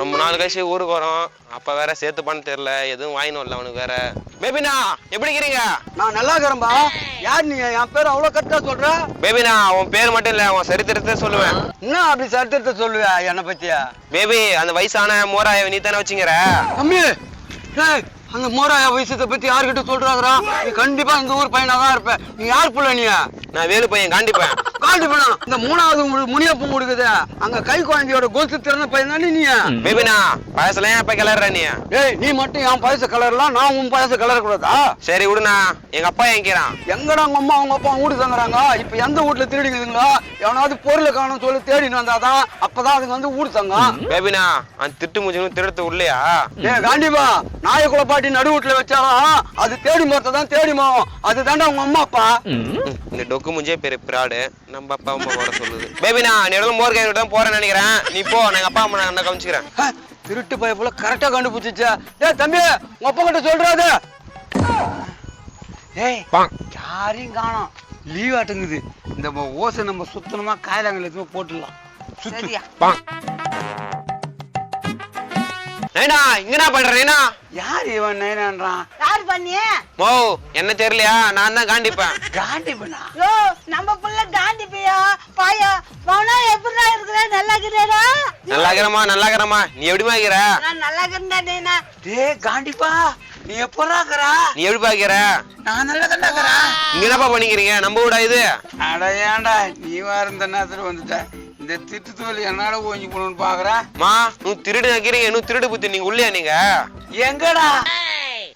ரொம்ப நாள் கழிச்சு ஊருக்கு வரோம். அப்ப வேற சேர்த்து பண்ண தெரியல. எதுவும் வாங்கினோம் இல்ல அவனுக்கு வேற. பேபினா எப்படி இருக்கிறீங்க நான் நல்லா இருக்கிறேன்பா. யார் நீ? என் பேர் அவ்வளோ கரெக்டாக சொல்ற? பேபினா உன் பேர் மட்டும் இல்ல உன் சரித்திரத்தை சொல்லுவேன். என்ன அப்படி சரித்திரத்தை சொல்லுவ என்னை பத்தியா? பேபி அந்த வயசான மோராய நீ தானே வச்சுங்கிற தம்பி அந்த மோராயா வயசத்தை பத்தி யார்கிட்ட சொல்றாங்கடா? நீ கண்டிப்பா இந்த ஊர் பையனா தான் இருப்ப. நீ யார் புள்ள நீ? நான் வேலு பையன் காண்டிப்பேன் காண்டி பண்ணா இந்த மூணாவது முனியப்பம் கொடுக்குது அங்க கை குழந்தையோட கோசு திறன பையன் நீ? பேபினா பழசுல ஏன் இப்ப கிளற நீ? டேய் நீ மட்டும் என் பழச கலர்லாம் நான் உன் பழச கலர கூடாதா சரி விடுண்ணா. எங்க அப்பா எங்கிறான் எங்கடா உங்க அம்மா உங்க அப்பா வீடு தங்குறாங்க? இப்ப எந்த வீட்டுல திருடிக்குதுங்களோ எவனாவது பொருளை காணும் சொல்லி தேடின்னு வந்தாதான் அப்பதான் அதுங்க வந்து வீடு தங்கும் பேபினா அந்த திட்டு மூஞ்சுன்னு திருடுத்து உள்ளையா? ஏ காண்டிப்பா. நாயை குளப்பாட்டி நடு வீட்டுல வச்சாலும் அது தேடி மரத்தை தான் தேடி மரம் அது தாண்டா உங்க அம்மா அப்பா. இந்த டொக்கு முஞ்சே பெரிய பிராடு. நம்ம அப்பா அம்மா வர சொல்லுது. பேபினா நீ இடத்துல மோர் கை தான் போறேன்னு நினைக்கிறேன். நீ போ நான் அப்பா அம்மா நான் கவனிச்சுக்கிறேன். திருட்டு பைய போல கரெக்டா கண்டுபிடிச்சிச்சா டேய் தம்பி உங்க அப்பா கிட்ட சொல்றாது. ஏய் யாரையும் காணோம். லீவ் ஆட்டுங்குது. இந்த ஓசை நம்ம சுத்தணுமா காயலாங்கல எதுவுமே போட்டுடலாம். சுத்து. நைனா இங்க என்ன பண்ற நைனா. யார் இவன் நைனான்றான்? யார் பண்ணி மோ என்ன தெரியலையா? நான் தான் காண்டிப்பேன். காண்டி பண்ணா யோ நம்ம புள்ள காந்தி பையா மௌனா எப்படிடா இருக்கிற? நல்லா இருக்கிறா நல்லா இருக்கிறமா நல்லா இருக்கிறமா நீ எப்படிமா இருக்கிற? நான் நல்லா இருக்கிறேன்டா டேய் காண்டிப்பா நீ எப்படா இருக்கறா? நீ எப்படி பாக்கிற நான் நல்லா கண்டாக்கறா இங்க என்னப்பா பண்ணிக்கிறீங்க. நம்ம வீடா இது? அட ஏன்டா நீ வேற இந்த நேரத்துல வந்துட்ட இந்த திட்டு தோல் என்னால ஓஞ்சி போகணும்னு பாக்குறா? மா நீ திருடு நிக்கிறீங்க இன்னும் திருடு புத்தி நீங்க உள்ளே நீங்க. எங்கடா?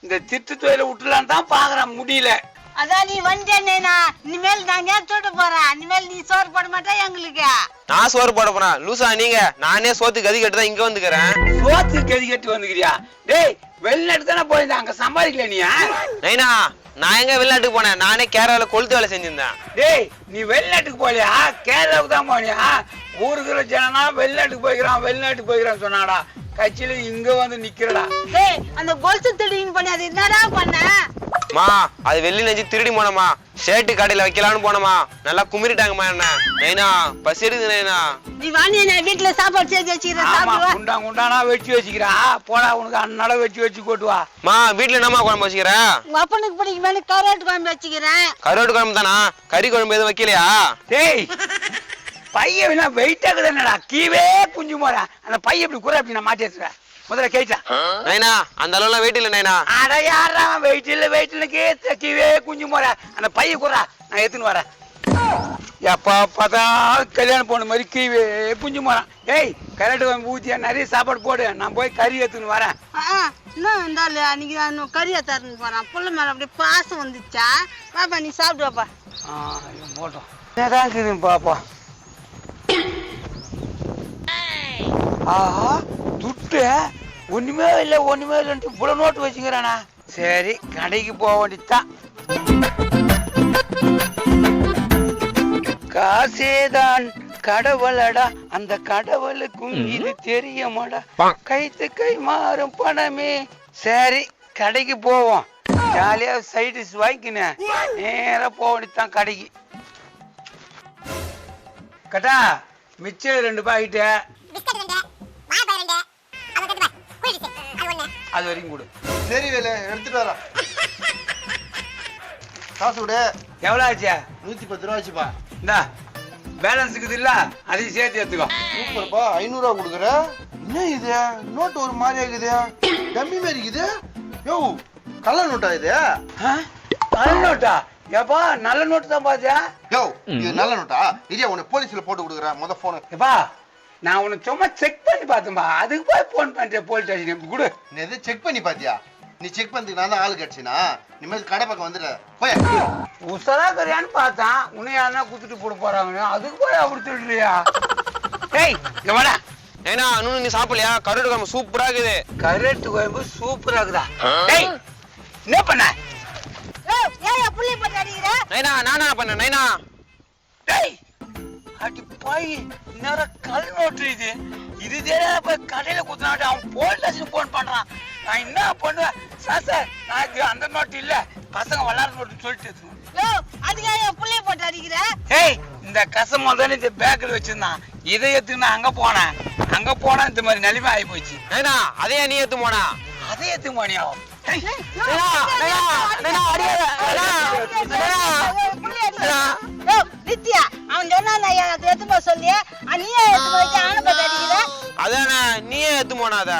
இந்த திட்டு தொழில விட்டுலான்னு தான் பாக்குறேன் முடியல. அதான் நீ வந்துட்டேன்னா இனிமேல் நான் ஏன் சொல்லிட்டு போறேன் இனிமேல் நீ சோறு போட மாட்டே எங்களுக்கு. நான் சோறு போட போறேன் லூசா நீங்க. நானே சோத்து கதி கட்டு தான் இங்க வந்துக்கிறேன். சோத்து கதி கட்டி வந்துக்கிறியா? டேய் வெளிநாட்டு தானே அங்க சம்பாதிக்கல நீ நைனா நான் எங்க வெளிநாட்டுக்கு போனேன்? நானே கேரளால கொளுத்து வேலை செஞ்சிருந்தேன். டேய் நீ வெளிநாட்டுக்கு போலியா கேரளாவுக்கு தான் போனியா? ஊருக்குள்ள ஜனனா வெளிநாட்டுக்கு போய்க்கிறான் வெளிநாட்டுக்கு போய்க்கிறான்னு சொன்னாடா. கட்சியில இங்க வந்து நிக்கிறடா. டேய் அந்த கொலுசு திருடின்னு பண்ணி அது என்னடா பண்ண? மா அது வெள்ளி நெஞ்சு திருடி போனமா ஷர்ட்டு கடையில வைக்கலாம்னு போனமா நல்லா குமிரிட்டாங்கம்மா என்ன. நைனா பசி எடுக்குது நைனா. நீ வாணி நான் வீட்டுல சாப்பாடு செஞ்சு வச்சுக்கிறேன் ஆமா சாப்பிடுவா குண்டா குண்டானா வெட்டி வச்சுக்கிறா. போடா உனக்கு அண்ணால வெட்டி வச்சு கொட்டு வா. மா வீட்டுல என்னம்மா குழம்பு வச்சுக்கிற? உங்க அப்பனுக்கு பிடிக்குமே கரோட்டு குழம்பு வச்சுக்கிறேன். கருவாட்டு குழம்பு தானா? கறி குழம்பு எதுவும் வைக்கலையா? டேய் பையன் வேணா வெயிட் ஆகுது என்னடா கீவே குஞ்சு போறா அந்த பையன் இப்படி குறை அப்படி நான் மாட்டி வச்சுறேன் முதல்ல கேட்டா. நைனா அந்த அளவுலாம் வெயிட் இல்ல நைனா. அட யாரா வெயிட் இல்ல வெயிட் இல்ல கேத்த கீவே குஞ்சு போறா அந்த பையன் குறா நான் எடுத்துன்னு வரேன். எப்பா பார்த்தா கல்யாணம் போன மாதிரி கீவே குஞ்சு போறான் ஏய் கரெக்டு வாங்கி ஊத்தியா நிறைய சாப்பாடு போடு. நான் போய் கறி எடுத்துன்னு வரேன். என்ன இருந்தாலும் அன்னைக்கு நான் கறியா தரணும் போறான். புள்ள மேல அப்படியே பாசம் வந்துச்சா? பாப்பா நீ சாப்பிடுவாப்பா போட்டோம் பாப்பா? ஆஹா துட்டு ஒண்ணுமே இல்ல ஒண்ணுமே இல்லைன்ட்டு இவ்வளவு நோட்டு வச்சுக்கிறானா? சரி கடைக்கு போக வேண்டியதுதான். காசேதான் கடவுளடா அந்த கடவுளுக்கும் இது தெரியமாடா? கைத்து கை மாறும் பணமே. சரி கடைக்கு போவோம். ஜாலியா சைடிஸ் வாங்கிக்கினேன் நேரா போக வேண்டியதுதான் கடைக்கு. கட்டா மிச்சம் ரெண்டு பாக்கெட்டு அது வரைக்கும் கொடு. சரி வேலை எடுத்துட்டு வரேன். காசு விடு எவ்வளோ ஆச்சு? நூத்தி பத்து ரூபா ஆச்சுப்பா. இந்தா பேலன்ஸ் இருக்குது இல்ல அதையும் சேர்த்து எடுத்துக்கோ. சூப்பர்ப்பா. ஐநூறுரூவா கொடுக்குற. என்ன இது? நோட்டு ஒரு மாதிரி இருக்குது டம்மி மாதிரி இருக்குது. யோ கள்ள நோட்டா இது? நல்ல நோட்டா? ஏப்பா நல்ல நோட்டு தான் பாத்தியா யோ இது நல்ல நோட்டா? இரியா உனக்கு போலீஸ்ல போட்டு கொடுக்குறேன். முத போனு ஏப்பா நான் உன்னை சும்மா செக் பண்ணி பார்த்தேன்பா அதுக்கு போய் ஃபோன் பண்ணிட்டேன் போலீஸ் ஸ்டேஷன் கொடு. நீ எது செக் பண்ணி பாத்தியா நீ செக் பண்ணதுக்கு நான் தான் ஆளு கிடைச்சினா? இனிமேல் கடை பக்கம் வந்துடு போய். உசரா கரையான்னு பார்த்தேன். உன்னை யாருன்னா குத்துட்டு போட போறாங்க அதுக்கு போய் அப்படி சொல்றியா? ஏய் இங்க வாடா. நைனா இன்னும் நீ சாப்பிடலையா? கருவாட்டு குழம்பு சூப்பரா இருக்குது. கரெக்ட் கோயம்பு சூப்பரா இருக்குதா டேய் என்ன பண்ண? ஏய், ஏன் புள்ளி அடிக்கிற? நைனா நானா பண்ண? நைனா. அடி பாய் நேரம் கல் நோட்டு இது. இது தெரியாத போய் கடையில குத்துனாட்டு அவன் போலீஸ் ஸ்டேஷன் போன் பண்றான். நான் என்ன பண்ணுவேன்? சார் சார் நான் இது அந்த நோட்டு இல்ல. பசங்க விளாட நோட்டு சொல்லிட்டு அதுக்காக என் புள்ளைய போட்டு அடிக்கிற? ஏய் இந்த கசமா தானே இந்த பேக்கில் வச்சிருந்தான். இதை எடுத்துன்னு அங்க போனேன். அங்க போனா இந்த மாதிரி நிலைமை ஆகி போச்சு. நைனா அதையே நீ ஏத்து போனா? அதை எடுத்து போனியா? நித்யா அவன் சொன்னா எடுத்து போக சொல்லி நீயே எடுத்து போயிட்டு ஆனப்பட்டு அடிக்கிற அதானே நீயே ஏத்து போனா அத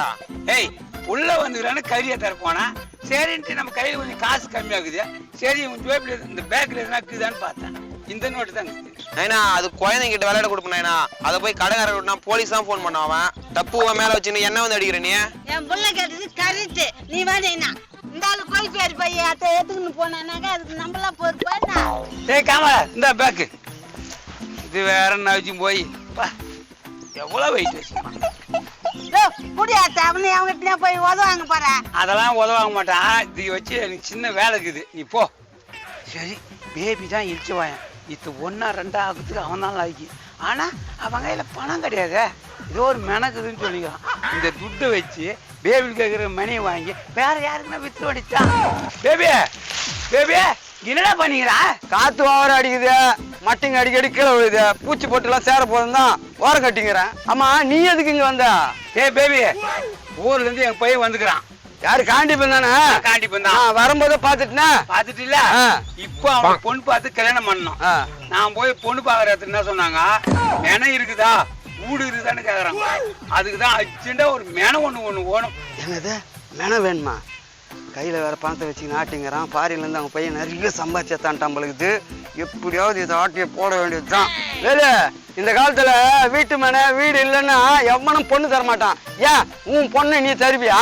ஏய் உள்ள வந்துக்கிறான்னு கறியை தர போனா சரின்ட்டு நம்ம கையில கொஞ்சம் காசு கம்மியாகுது சரி உன் ஜோப்பில் இந்த பேக்கில் எதுனா இருக்குதான்னு பார்த்தேன் இந்த நோட்டு தான் இருக்குது நைனா அது குழந்தைங்க கிட்ட விளையாட கொடுப்போம் நைனா. அதை போய் கடைக்காரர் விட்டா போலீஸ் தான் ஃபோன் பண்ண அவன். தப்பு உன் மேல வச்சுன்னு என்ன வந்து அடிக்கிற நீ? என் புள்ள கேட்டது கரெக்ட் நீ வேணா இந்த ஆளு கோழி பேர் பையன் அத்தை எடுத்துக்கின்னு போனானாக்கா அதுக்கு நம்மளாம் பொறுப்பா ஏய் காமரா இந்த பேக்கு. இது வேற நவிச்சும் போய்? பா எவ்வளோ வெயிட் அவங்ககிட்ட போய் உதவாங்க பாரு அதெல்லாம் உதவாங்க மாட்டான். இது வச்சு எனக்கு சின்ன வேலை இருக்குது. நீ போ. சரி பேபி தான் இழிச்சு வாயன். இது ஒன்றா ரெண்டா ஆகுறதுக்கு அவன் தான் லாய்க்கு ஆனால் அவன் கையில் பணம் கிடையாது. ஏதோ ஒரு மெனக்குதுன்னு சொல்லிக்கிறான். இந்த துட்டை வச்சு பேபி கேட்குற மணியை வாங்கி வேற யாருக்குன்னா வித்து அடித்தான் பேபி பேபி என்னடா பண்ணிக்கிறா? காத்து ஓவர அடிக்குது. மட்டிங்க அடிக்கடி கீழே விழுது. பூச்சி பொட்டுலாம் சேர போதும் ஓரம் கட்டிங்கிறேன். ஆமா நீ எதுக்கு இங்க வந்த? ஏய் பேபி ஊர்லேருந்து என் பையன் வந்துக்கிறான். யாரு காண்டிப்பன் தானே காண்டி நான் பண்ணான் வரும்போது பாத்துட்டுனா பார்த்துட்டு இல்ல. இப்போ அவன் பொண்ணு பார்த்து கல்யாணம் பண்ணோம். நான் போய் பொண்ணு பார்க்குற இடத்துல என்ன சொன்னாங்க? மெனை இருக்குதா? வீடு இருக்குதான்னு கேக்குறாங்க. அதுக்கு தான் அர்ஜென்ட்டா ஒரு மெனை ஒண்ணு ஒண்ணு ஓணும் என்னது? மென வேணுமா? கையில வேற பணத்தை வச்சு நாட்டிங்கிறான் பாரியில இருந்து அவங்க பையன் நிறைய சம்பாதிச்சான் பழகுது எப்படியாவது இதை ஆட்டிய போட வேண்டியதுதான். வேலு இந்த காலத்துல வீட்டு மேன வீடு இல்லைன்னா எவனும் பொண்ணு தர மாட்டான் ஏன்? உன் பொண்ணு நீ தருவியா?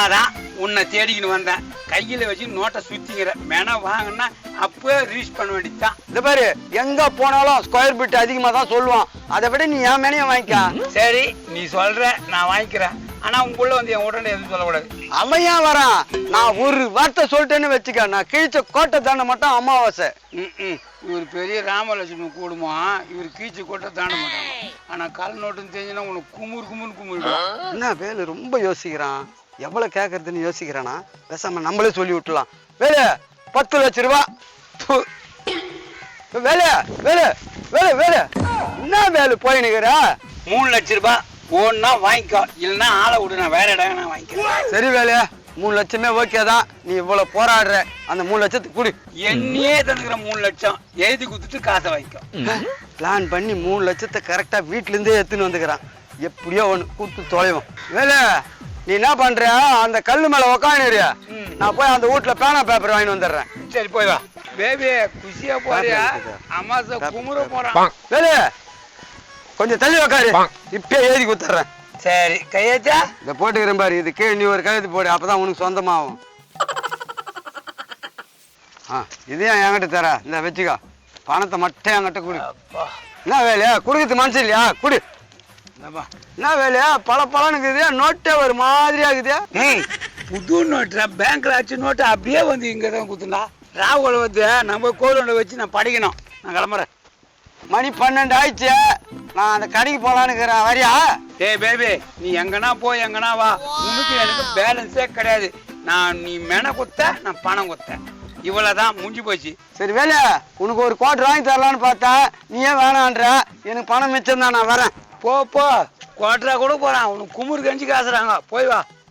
அதான் உன்னை தேடிக்கின்னு வந்தேன். கையில வச்சு நோட்டை சுத்திக்கிற மெனை வாங்கினா அப்பவே ரீச் பண்ண வேண்டியதுதான். இந்த பாரு எங்க போனாலும் ஸ்கொயர் ஃபீட் அதிகமா தான் சொல்லுவான். அதை விட நீ என் மேனையும் வாங்கிக்க. சரி நீ சொல்ற நான் வாங்கிக்கிறேன். ஆனா உங்களுக்குள்ள வந்து என் உடனே எதுவும் சொல்லக்கூடாது. அவன் ஏன் வரான். நான் ஒரு வார்த்தை சொல்லிட்டேன்னு வச்சுக்க நான் கிழிச்ச கோட்டை தாண்ட மட்டும் அமாவாசை. இவர் பெரிய ராமலட்சுமி கூடுமா இவர் கீச்சு கொட்ட தாண்ட மாட்டாங்க ஆனா கல் நோட்டுன்னு தெரிஞ்சுன்னா உனக்கு குமுறு குமுறு குமுறிடும் என்ன வேலு ரொம்ப யோசிக்கிறான். எவ்வளவு கேட்கறதுன்னு யோசிக்கிறானா பேசாம நம்மளே சொல்லி விட்டுலாம் வேலு பத்து லட்ச ரூபா. வேலு வேலு வேலு வேலு. என்ன வேலு போய் நிக்கிற மூணு லட்ச ரூபாய் ஒன்னா வாங்கிக்கோ. இல்லைன்னா ஆளை விடு நான் வேற இடம் நான் வாங்கிக்கிறேன். சரி வேலு மூணு லட்சமே ஓகே தான். நீ இவ்வளவு போராடுற அந்த மூணு லட்சத்துக்கு கொடு. என்னையே தந்துக்கிற மூணு லட்சம் எழுதி கொடுத்துட்டு காசை வாங்கிக்கோ. பிளான் பண்ணி மூணு லட்சத்தை கரெக்டா வீட்ல இருந்தே எடுத்துன்னு வந்துக்கிறான். எப்படியோ ஒண்ணு கூட்டு தொலைவோம். வேலு நீ என்ன பண்ற அந்த கல்லு மேல உக்காந்துரு. நான் போய் அந்த வீட்ல பேனா பேப்பர் வாங்கிட்டு வந்துடுறேன். சரி போய் வா. பேபி குஷியா போறியா? அம்மாச குமுற போறான். வேலு கொஞ்சம் தள்ளி உக்காரு. இப்பயே எழுதி கொடுத்துட்றேன். சரி கையாச்சா இதை போட்டுக்கிறேன் பாரு இது கீழே நீ ஒரு கழுத்து போடு அப்பதான் உனக்கு சொந்தமாகும். ஆ இதையும் என்கிட்ட தர இந்த வச்சுக்கோ. பணத்தை மட்டும் என்கிட்ட கொடு. அப்பா. என்ன வேலையா கொடுக்கறது மனசு இல்லையா? கொடு. என்ன வேலையா பல பலனுக்கு நோட்டே ஒரு மாதிரியா இருக்குது புது நோட்டுல பேங்க்ல ஆச்சு நோட்டு அப்படியே வந்து இங்க தான் குத்துனா ராகுல வந்து நம்ம கோவிலோட வச்சு நான் படிக்கணும். நான் கிளம்புறேன். மணி பன்னெண்டு ஆயிடுச்சு. நான் அந்த கடைக்கு போலான்னு வரியா? ஏய் பேபி நீ எங்கன்னா போய் எங்கனா வா. உனக்கு எனக்கு பேலன்ஸே கிடையாது. நான் நீ மென குத்த நான் பணம் குத்த இவ்வளவுதான் முடிஞ்சு போச்சு. சரி வேலையா உனக்கு ஒரு கோட்டர் வாங்கி தரலான்னு பார்த்தேன் ஏன் வேணான்ற? எனக்கு பணம் மிச்சம் தான் நான் வரேன். போ போ கூட போறான். உனக்கு குமுறு கஞ்சி காசுறாங்க. போய் வா.